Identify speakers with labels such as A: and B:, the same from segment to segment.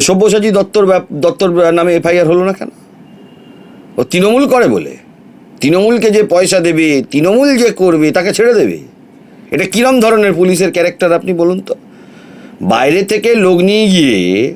A: সব্যসাচী দত্তর দত্তর নামে এফআইআর হলো না কেন? ও তৃণমূল করে বলে। তৃণমূলকে যে পয়সা দেবে, তৃণমূল যে করবে, তাকে ছেড়ে দেবে। এটা কিরম ধরনের পুলিশের ক্যারেক্টার আপনি বলুন তো? বাইরে থেকে লোক নিয়ে গিয়ে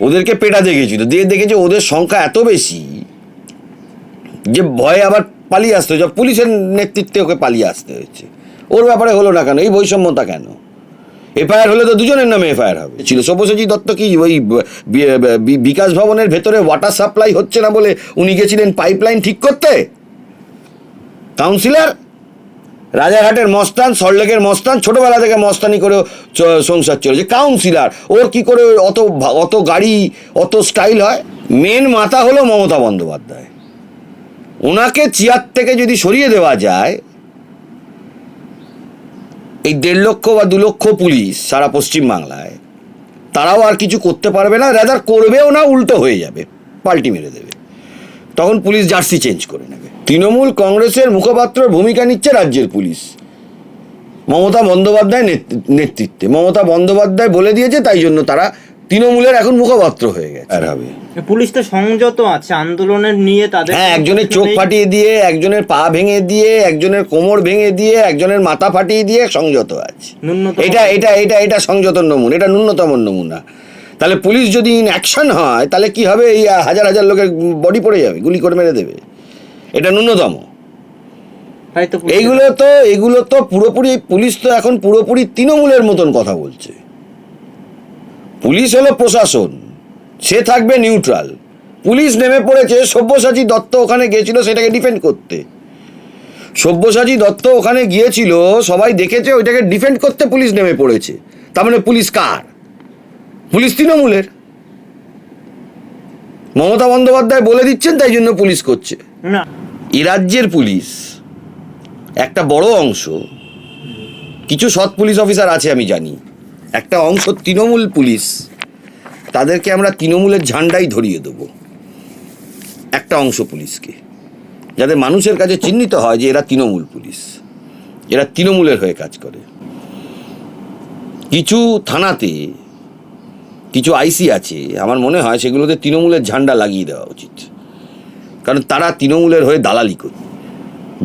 A: ওদেরকে পেটা দেখেছিল। দিয়ে দেখেছে ওদের সংখ্যা এত বেশি যে ভয়ে আবার পালিয়ে আসতে হয়েছে। পুলিশের নেতৃত্বে ওকে পালিয়ে আসতে হয়েছে। ওর ব্যাপারে হলো না কেন? এই বৈষম্যতা কেন? এফআইআর হলে তো দুজনের নামে এফআইআর হবে। ছিল। সব্যসাচী দত্ত কি, ওই বিকাশ ভবনের ভেতরে ওয়াটার সাপ্লাই হচ্ছে না বলে উনি গেছিলেন পাইপলাইন ঠিক করতে? কাউন্সিলর রাজারহাটের মস্তান সল্টলেকের মস্তান, ছোটবেলা থেকে মস্তানি করে সংসার চলেছে কাউন্সিলর ওর কি করে অত অত গাড়ি, অত স্টাইল হয়? মেন মাথা হলো মমতা বন্দ্যোপাধ্যায়। ওনাকে চেয়ার থেকে যদি সরিয়ে দেওয়া যায় এই দেড় লক্ষ বা দু লক্ষ পুলিশ সারা পশ্চিম বাংলায় তারাও আর কিছু করতে পারবে না রাদার করবেও না, উল্টো হয়ে যাবে, পাল্টি মেরে দেবে। তখন পুলিশ জার্সি চেঞ্জ করে নেবে। তৃণমূল কংগ্রেসের মুখপাত্র ভূমিকা নিচ্ছে রাজ্যের পুলিশ। মমতা বন্দ্যোপাধ্যায় নেতৃ- নেতৃত্বে, মমতা বন্দ্যোপাধ্যায় বলে দিয়েছে, তাই জন্য তারা তৃণমূলের এখন মুখপাত্র হয়ে গেছে। আর হবে।
B: পুলিশ তো সংযত আছে আন্দোলনের নিয়ে তাদের
A: হ্যাঁ একজনের চোখ ফাটিয়ে দিয়ে একজনের পা ভেঙে দিয়ে একজনের কোমর ভেঙে দিয়ে একজনের মাথা ফাটিয়ে দিয়ে সংযত আছে। এটা এটা এটা এটা সংযত নমুনা এটা ন্যূনতম নমুনা। তাহলে পুলিশ যদি ইন অ্যাকশন হয় তাহলে কি হবে? এই হাজার হাজার লোকের বডি পড়ে যাবে গুলি করে মেরে দেবে। এটা ন্যূনতম। এইগুলো তো এগুলো তো পুরোপুরি পুলিশ তো এখন পুরোপুরি তৃণমূলের মতন কথা বলছে। পুলিশ হলো প্রশাসন। সে থাকবে নিউট্রাল পুলিশ নেমে পড়েছে সব্যসাচী দত্ত ওখানে গিয়েছিল সেটাকে ডিফেন্ড করতে। সব্যসাচী দত্ত ওখানে গিয়েছিল সবাই দেখেছে ওইটাকে ডিফেন্ড করতে পুলিশ নেমে পড়েছে। তার মানে পুলিশ কার? পুলিশ তৃণমূলের। মমতা বন্দ্যোপাধ্যায় বলে দিচ্ছেন তাই জন্য পুলিশ করছে।
B: না।
A: এ রাজ্যের পুলিশ একটা বড় অংশ। কিছু সৎ পুলিশ অফিসার আছে আমি জানি। একটা অংশ তৃণমূল পুলিশ, তাদেরকে আমরা তৃণমূলের ঝান্ডাই ধরিয়ে দেব। একটা অংশ পুলিশকে, যাতে মানুষের কাছে চিহ্নিত হয় যে এরা তৃণমূল পুলিশ, এরা তৃণমূলের হয়ে কাজ করে। কিছু থানাতে কিছু আইসি আছে, আমার মনে হয় সেগুলোতে তৃণমূলের ঝান্ডা লাগিয়ে দেওয়া উচিত। কারণ তারা তৃণমূলের হয়ে দালালি করে,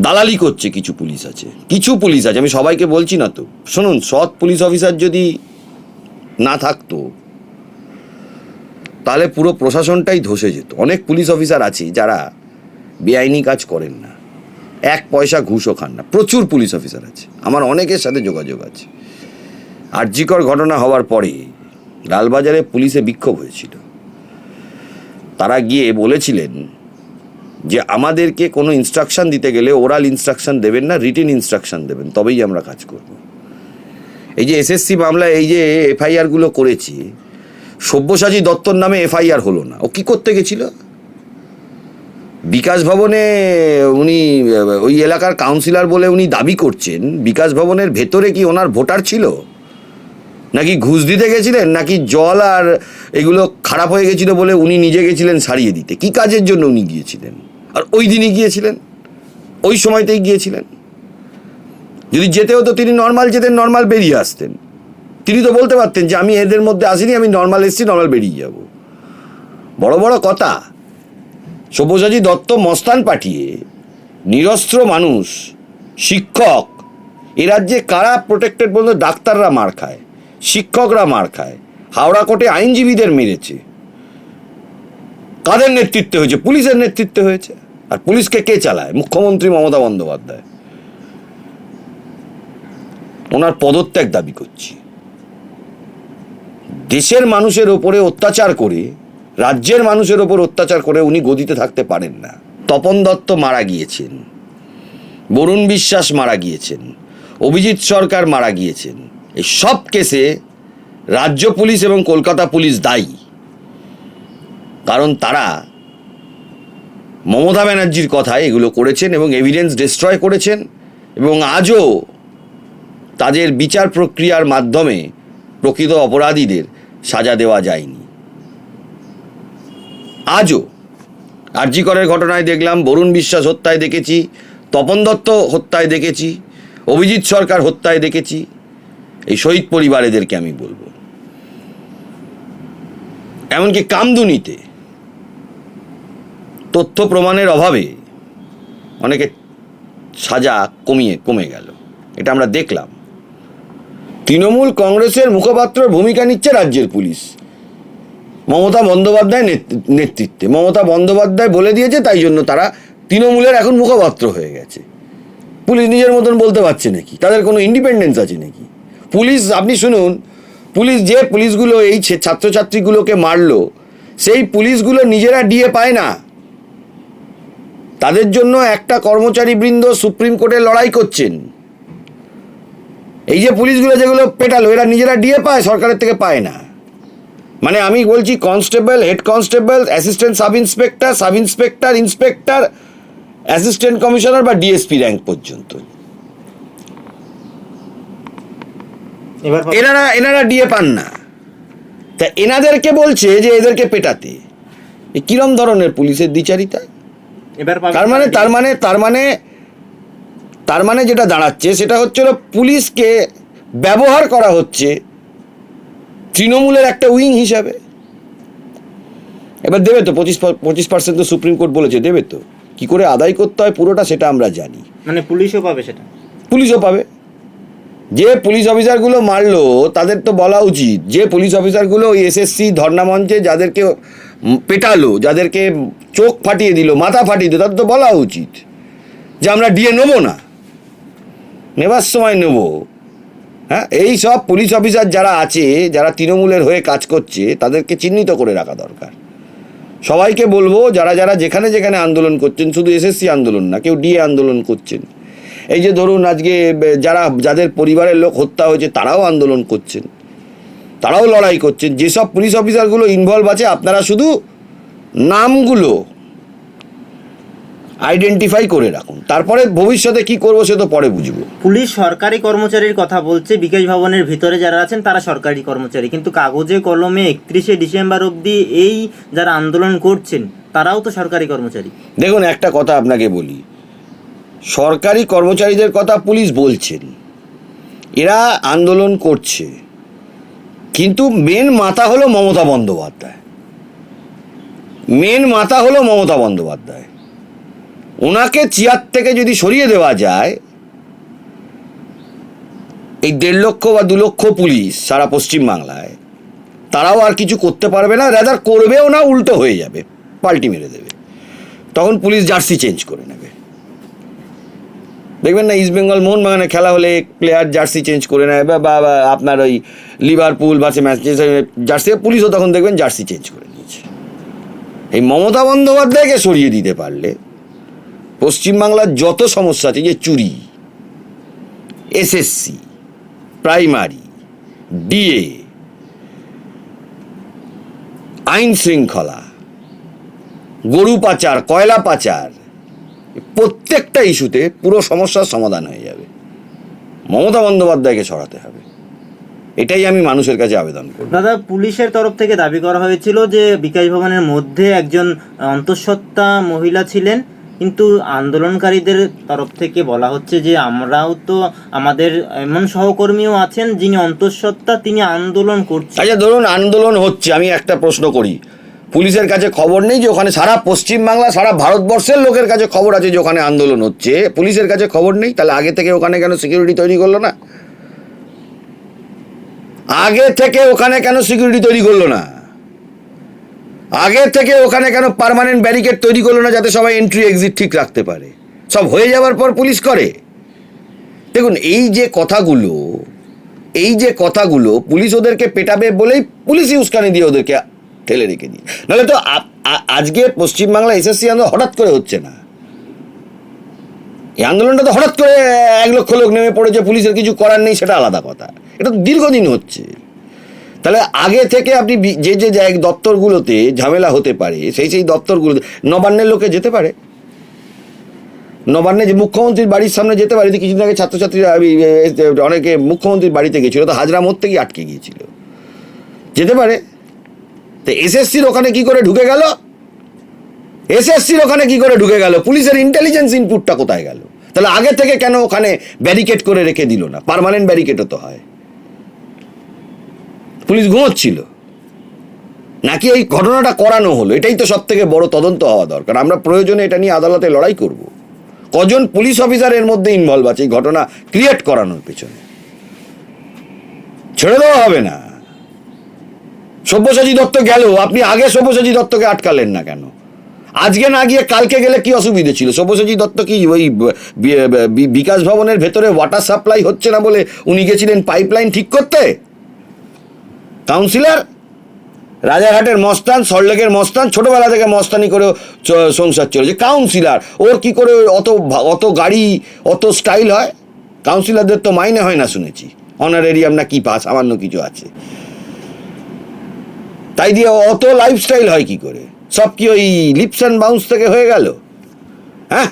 A: দালালি করছে কিছু পুলিশ আছে। কিছু পুলিশ আছে, আমি সবাইকে বলছি না তো। শুনুন, সৎ পুলিশ অফিসার যদি না থাকতো, তাহলে পুরো প্রশাসনটাই ধসে যেত। অনেক পুলিশ অফিসার আছে যারা বেআইনি কাজ করেন না। এক পয়সা ঘুষও খান না। প্রচুর পুলিশ অফিসার আছে। আমার অনেকের সাথে যোগাযোগ আছে। আর্যিকর ঘটনা হওয়ার পরে লালবাজারে পুলিশে বিক্ষোভ হয়েছিল। তারা গিয়ে বলেছিলেন যে, আমাদেরকে কোনো ইনস্ট্রাকশন দিতে গেলে ওরাল ইনস্ট্রাকশন দেবেন না রিটেন ইনস্ট্রাকশন দেবেন, তবেই আমরা কাজ করব। এই যে এসএসসি মামলায় এই যে এফআইআরগুলো করেছি, সব্যসাচী দত্তর নামে এফআইআর হলো না। ও কি করতে গেছিল? বিকাশ ভবনে উনি, ওই এলাকার কাউন্সিলর বলে উনি দাবি করছেন, বিকাশ ভবনের ভেতরে কি ওনার ভোটার ছিল? নাকি ঘুষ দিতে গেছিলেন, নাকি জল আর এগুলো খারাপ হয়ে গেছিল বলে উনি নিজে গেছিলেন সারিয়ে দিতে? কি কাজের জন্য উনি গিয়েছিলেন? আর ওই দিনই গিয়েছিলেন? ওই সময়তেই গিয়েছিলেন? যদি যেতে হতো, তিনি নর্মাল যেতেন নর্মাল বেরিয়ে আসতেন। তিনি তো বলতে পারতেন যে, আমি এদের মধ্যে আসিনি, আমি নর্মাল এসেছি নর্মাল বেরিয়ে যাব। বড় বড় কথা, সব্যসাচী দত্ত মস্তান পাঠিয়ে নিরস্ত্র মানুষ, শিক্ষক, এ রাজ্যে কারা প্রোটেক্টেড বলতে ডাক্তাররা মার খায়, শিক্ষকরা মার খায়, হাওড়া কোর্টে আইনজীবীদের মেরেছে। কাদের নেতৃত্বে হয়েছে? পুলিশের নেতৃত্বে হয়েছে। আর পুলিশকে কে চালায়? মুখ্যমন্ত্রী মমতা বন্দ্যোপাধ্যায়। ওনার পদত্যাগ দাবি করছি। দেশের মানুষের ওপরে অত্যাচার করে, রাজ্যের মানুষের ওপর অত্যাচার করে উনি গদিতে থাকতে পারেন না। তপন দত্ত মারা গিয়েছেন। বরুণ বিশ্বাস মারা গিয়েছেন। অভিজিৎ সরকার মারা গিয়েছেন। এই সব কেসে রাজ্য পুলিশ এবং কলকাতা পুলিশ দায়ী। কারণ তারা মমতা ব্যানার্জির কথায় এগুলো করেছেন এবং এভিডেন্স ডিস্ট্রয় করেছেন এবং আজও তাদের বিচার প্রক্রিয়ার মাধ্যমে প্রকৃত অপরাধীদের সাজা দেওয়া যায়নি। আজও আরজিকরের ঘটনায় দেখলাম, বরুণ বিশ্বাস হত্যায় দেখেছি, তপন দত্ত হত্যায় দেখেছি, অভিজিৎ সরকার হত্যায় দেখেছি, এই শহীদ পরিবারেদেরকে আমি বলব। এমনকি কামদুনিতে তথ্য প্রমাণের অভাবে অনেকে সাজা কমিয়ে, কমে গেল। এটা আমরা দেখলাম। তৃণমূল কংগ্রেসের মুখপাত্র ভূমিকা নিচ্ছে রাজ্যের পুলিশ। মমতা বন্দ্যোপাধ্যায় নেতৃ- নেতৃত্বে। মমতা বন্দ্যোপাধ্যায় বলে দিয়েছে, তাই জন্য তারা তৃণমূলের এখন মুখপাত্র হয়ে গেছে। পুলিশ নিজের মতন বলতে পারছে নাকি? তাদের কোনো ইন্ডিপেন্ডেন্স আছে নাকি? পুলিশ, আপনি শুনুন, পুলিশ যে পুলিশগুলো এই ছাত্রছাত্রীগুলোকে মারলো, সেই পুলিশগুলো নিজেরা ডিএ পায় না। তাদের জন্য একটা কর্মচারী বৃন্দ সুপ্রিম কোর্টে লড়াই করছেন। এই যে পুলিশগুলো যেগুলো পেটালো এরা নিজেরা ডিএ পায় সরকারের থেকে পায় না। মানে আমি বলছি constable head constable assistant sub inspector sub inspector inspector assistant commissioner বা ডিএসপি র্যাঙ্ক পর্যন্ত। এনারা এনারা ডিএ পান না। তা এনাদেরকে বলছে যে এদেরকে পেটাতে। কিরম ধরনের পুলিশের দ্বিচারিতা? তার মানে তার মানে তার মানে তার মানে যেটা দাঁড়াচ্ছে সেটা হচ্ছে পুলিশকে ব্যবহার করা হচ্ছে তৃণমূলের একটা উইং হিসাবে। এবার দেবে তো পঁচিশ পঁচিশ পার্সেন্ট তো সুপ্রিম কোর্ট বলেছে দেবে তো। কি করে আদায় করতে হয় পুরোটা সেটা আমরা জানি।
B: মানে পুলিশও পাবে সেটা?
A: পুলিশও পাবে। যে পুলিশ অফিসারগুলো মারলো তাদের তো বলা উচিত। যে পুলিশ অফিসারগুলো ওই এসএসসি ধর্ণা মঞ্চে যাদেরকে পেটালো যাদেরকে চোখ ফাটিয়ে দিল মাথা ফাটিয়ে দিল তাদের তো বলা উচিত যে আমরা ডিএ নেব না। নেবার সময় নেব। হ্যাঁ এই সব পুলিশ অফিসার যারা আছে, যারা তৃণমূলের হয়ে কাজ করছে, তাদেরকে চিহ্নিত করে রাখা দরকার। সবাইকে বলব, যারা যারা যেখানে যেখানে আন্দোলন করছেন, শুধু এসএসসি আন্দোলন না, কেউ ডিএ আন্দোলন করছেন। এই যে ধরুন আজকে যারা, যাদের পরিবারের লোক হত্যা হয়েছে, তারাও আন্দোলন করছেন। তারাও লড়াই করছেন। যেসব পুলিশ অফিসারগুলো ইনভলভ আছে, আপনারা শুধু নামগুলো আইডেন্টিফাই করে রাখুন। তারপরে ভবিষ্যতে কি করব সে তো পরে বুঝব।
B: পুলিশ সরকারি কর্মচারীর কথা বলছে বিকাশ ভবনের ভিতরে যারা আছেন তারা সরকারি কর্মচারী। কিন্তু কাগজে কলমে একত্রিশে ডিসেম্বর অবধি এই যারা আন্দোলন করছেন তারাও তো সরকারি কর্মচারী।
A: দেখুন একটা কথা আপনাকে বলি। সরকারি কর্মচারীদের কথা পুলিশ বলছেন। এরা আন্দোলন করছে। কিন্তু মেন মাথা হলো মমতা বন্দ্যোপাধ্যায়। মেন মাথা হলো মমতা বন্দ্যোপাধ্যায়। ওনাকে চেয়ার থেকে যদি সরিয়ে দেওয়া যায়, এই দেড় লক্ষ বা দু লক্ষ পুলিশ সারা পশ্চিমবাংলায় তারাও আর কিছু করতে পারবে না রেদার করবেও না, উল্টো হয়ে যাবে, পাল্টি মেরে দেবে। তখন পুলিশ জার্সি চেঞ্জ করে নেবে। দেখবেন না ইস্ট বেঙ্গল মোহনবাগানে খেলা হলে প্লেয়ার জার্সি চেঞ্জ করে নেয়, বা বা আপনার ওই লিভারপুল বা সে ম্যাচ জার্সি, পুলিশও তখন দেখবেন জার্সি চেঞ্জ করে নিয়েছে। এই মমতা বন্দ্যোপাধ্যায়কে সরিয়ে দিতে পারলে পশ্চিমবাংলার যত সমস্যা আছে যে চুরি, এসএসসি, প্রাইমারি, ডিএ, আইন শৃঙ্খলা, গরু পাচার, কয়লা পাচার প্রত্যেকটা ইস্যুতে পুরো সমস্যার সমাধান হয়ে যাবে। মমতা বন্দ্যোপাধ্যায়কে সরাতে হবে। এটাই আমি মানুষের কাছে আবেদন করব
B: দাদা, পুলিশের তরফ থেকে দাবি করা হয়েছিল যে, বিকাশ ভবনের মধ্যে একজন অন্তঃসত্ত্বা মহিলা ছিলেন। কিন্তু আন্দোলনকারীদের তরফ থেকে বলা হচ্ছে যে আমরাও তো আমাদের এমন সহকর্মীও আছেন যিনি অন্তঃসত্ত্বা তিনি আন্দোলন করছেন।
A: আচ্ছা ধরুন আন্দোলন হচ্ছে, আমি একটা প্রশ্ন করি। পুলিশের কাছে খবর নেই যে ওখানে সারা পশ্চিমবাংলা, সারা ভারতবর্ষের লোকের কাছে খবর আছে যে ওখানে আন্দোলন হচ্ছে। পুলিশের কাছে খবর নেই, তাহলে আগে থেকে ওখানে কেন সিকিউরিটি তৈরি করল না? আগে থেকে ওখানে কেন সিকিউরিটি তৈরি করল না? আগে থেকে ওখানে কেন পার্মানেন্ট ব্যারিকেড তৈরি করল না যাতে সবাই এন্ট্রি এক্সিট ঠিক রাখতে পারে? সব হয়ে যাওয়ার পর পুলিশ করে। দেখুন, এই যে কথাগুলো, এই যে কথাগুলো পুলিশ ওদেরকে পেটাবে বলেই পুলিশই উস্কানি দিয়ে ওদেরকে ঠেলে রেখে দিই নাহলে তো আজকে পশ্চিমবাংলা এসএসসি আন্দোলন হঠাৎ করে হচ্ছে না। এই আন্দোলনটা তো হঠাৎ করে এক লক্ষ লোক নেমে পড়েছে, পুলিশের কিছু করার নেই, সেটা আলাদা কথা। এটা তো দীর্ঘদিন হচ্ছে। তাহলে আগে থেকে আপনি যে যে জায়গা দপ্তরগুলোতে ঝামেলা হতে পারে, সেই সেই দপ্তরগুলোতে, নবান্নের লোকে যেতে পারে। নবান্নে যে মুখ্যমন্ত্রীর বাড়ির সামনে যেতে পারে কিছুদিন আগে ছাত্রছাত্রীরা অনেকে মুখ্যমন্ত্রীর বাড়িতে গেছিল, তো হাজরা মোড় থেকেই আটকে গিয়েছিল। যেতে পারে। তো এসএসসির ওখানে কি করে ঢুকে গেল? এসএসসির ওখানে কি করে ঢুকে গেল? পুলিশের ইন্টেলিজেন্স ইনপুটটা কোথায় গেল? তাহলে আগে থেকে কেন ওখানে ব্যারিকেড করে রেখে দিল না? পার্মানেন্ট ব্যারিকেডও তো হয়। পুলিশ ঘুমোচ্ছিল। নাকি এই ঘটনাটা করানো হলো? এটাই তো সব থেকে বড় তদন্ত হওয়া দরকার। আমরা প্রয়োজনে এটা নিয়ে আদালতে লড়াই করব। কজন পুলিশ অফিসার এর মধ্যে ইনভলভ আছে এই ঘটনা ক্রিয়েট করানোর পেছনে? ছেড়ে দেওয়া হবে না। সব্যসাচী দত্ত গেল। আপনি আগে সব্যসাচী দত্তকে আটকালেন না কেন? আজকে না গিয়ে কালকে গেলে কি অসুবিধে ছিল? সব্যসাচী দত্ত কি ওই বিকাশ ভবনের ভেতরে ওয়াটার সাপ্লাই হচ্ছে না বলে উনি গেছিলেন পাইপলাইন ঠিক করতে? কাউন্সিলর রাজারহাটের মস্তান সল্টলেকের মস্তান, ছোটবেলা থেকে মস্তানি করে সংসার চলেছে। কাউন্সিলর ওর কি করে অত অত গাড়ি, অত স্টাইল হয়? কাউন্সিলরদের তো মাইনে হয় না শুনেছি। অনারেরিয়াম না কি পাস সামান্য কিছু আছে। তাই দিয়ে অত লাইফস্টাইল হয় কি করে? সব কি ওই লিপস অ্যান্ড বাউন্স থেকে হয়ে গেল? হ্যাঁ?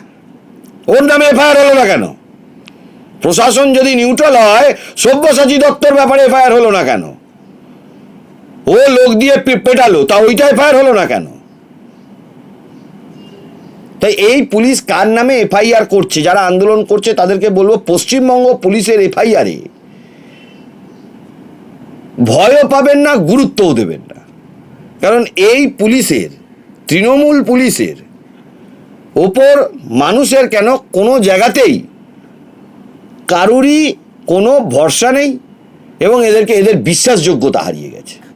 A: ওর নামে এফআইআর হলো না কেন? প্রশাসন যদি নিউট্রাল হয়, সব্যসাচী দত্তর ব্যাপারে এফআইআর হলো না কেন? ও লোক দিয়ে পেটালো, তা ওইটা এফআইআর হলো না কেন? তাই এই পুলিশ কার নামে এফআইআর করছে? যারা আন্দোলন করছে, তাদেরকে বলব পশ্চিমবঙ্গ পুলিশের এফআইআরে। ভয়ও পাবেন না, গুরুত্বও দেবেন না। কারণ এই পুলিশের, তৃণমূল পুলিশের ওপর মানুষের কেন কোনো জায়গাতেই কারুরই কোনো ভরসা নেই এবং এদেরকে, এদের বিশ্বাসযোগ্যতা হারিয়ে গেছে।